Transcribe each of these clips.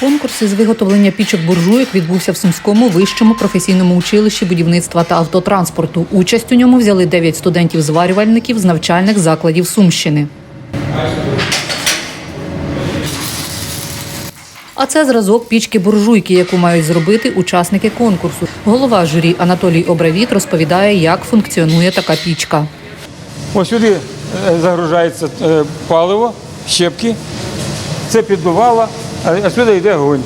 Конкурс із виготовлення пічок буржуйок відбувся в Сумському вищому професійному училищі будівництва та автотранспорту. Участь у ньому взяли 9 студентів-зварювальників з навчальних закладів Сумщини. А це зразок пічки буржуйки, яку мають зробити учасники конкурсу. Голова журі Анатолій Обравіт розповідає, як функціонує така пічка. Ось сюди е, загружається е, паливо, щепки, це піддувало, а сюди йде огонь.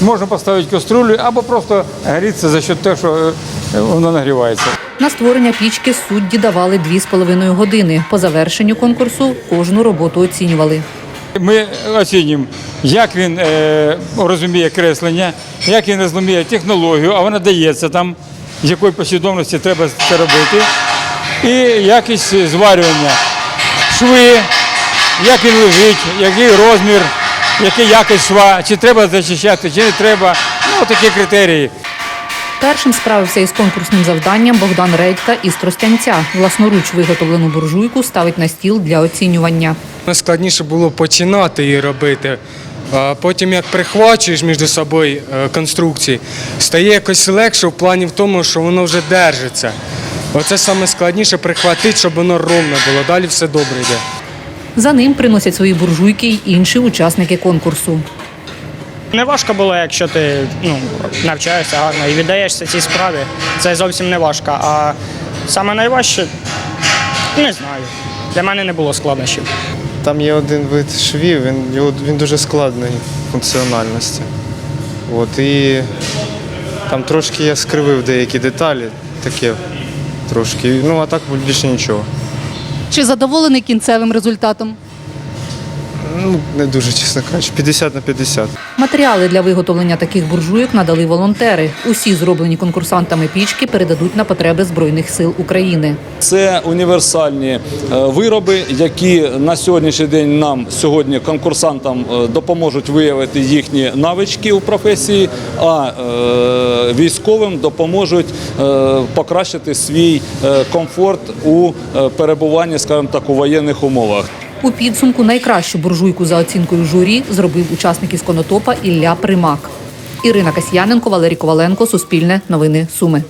Можна поставити каструлю або просто грітися за счет того, що е, воно нагрівається. На створення пічки судді давали 2,5 години. По завершенню конкурсу кожну роботу оцінювали. Ми оцінюємо, як він е, розуміє креслення, як він розуміє технологію, а вона дається там, з якої послідовності треба це робити, і якість зварювання, шви, як він лежить, який розмір, який якість шва, чи треба зачищати, чи не треба. Ну, такі критерії. Першим справився із конкурсним завданням Богдан Редька із Тростянця. Власноруч виготовлену буржуйку ставить на стіл для оцінювання. Складніше було починати її робити. А потім, як прихвачуєш між собою е, конструкції, стає якось легше в плані в тому, що воно вже держиться. Оце саме складніше прихватити, щоб воно ровно було. Далі все добре йде. За ним приносять свої буржуйки й інші учасники конкурсу. Не важко було, якщо ти ну, навчаєшся гарно і віддаєшся цій справі. Це зовсім не важко. А саме найважче не знаю. Для мене не було складнощів. Там є один вид швів, він, він дуже складний в функціональності. От, і там трошки я скривив деякі деталі, таке трошки. Ну а так більше нічого. Чи задоволений кінцевим результатом? Ну, не дуже, чесно кажучи, 50 на 50. Матеріали для виготовлення таких буржуйок надали волонтери. Усі зроблені конкурсантами пічки передадуть на потреби Збройних сил України. Це універсальні е, вироби, які на сьогоднішній день нам сьогодні конкурсантам е, допоможуть виявити їхні навички у професії, а е, військовим допоможуть покращити свій комфорт у перебуванні, скажімо так, у воєнних умовах. У підсумку найкращу буржуйку за оцінкою журі зробив учасник із Конотопа Ілля Примак. Ірина Касьяненко, Валерій Коваленко, Суспільне, Новини Суми.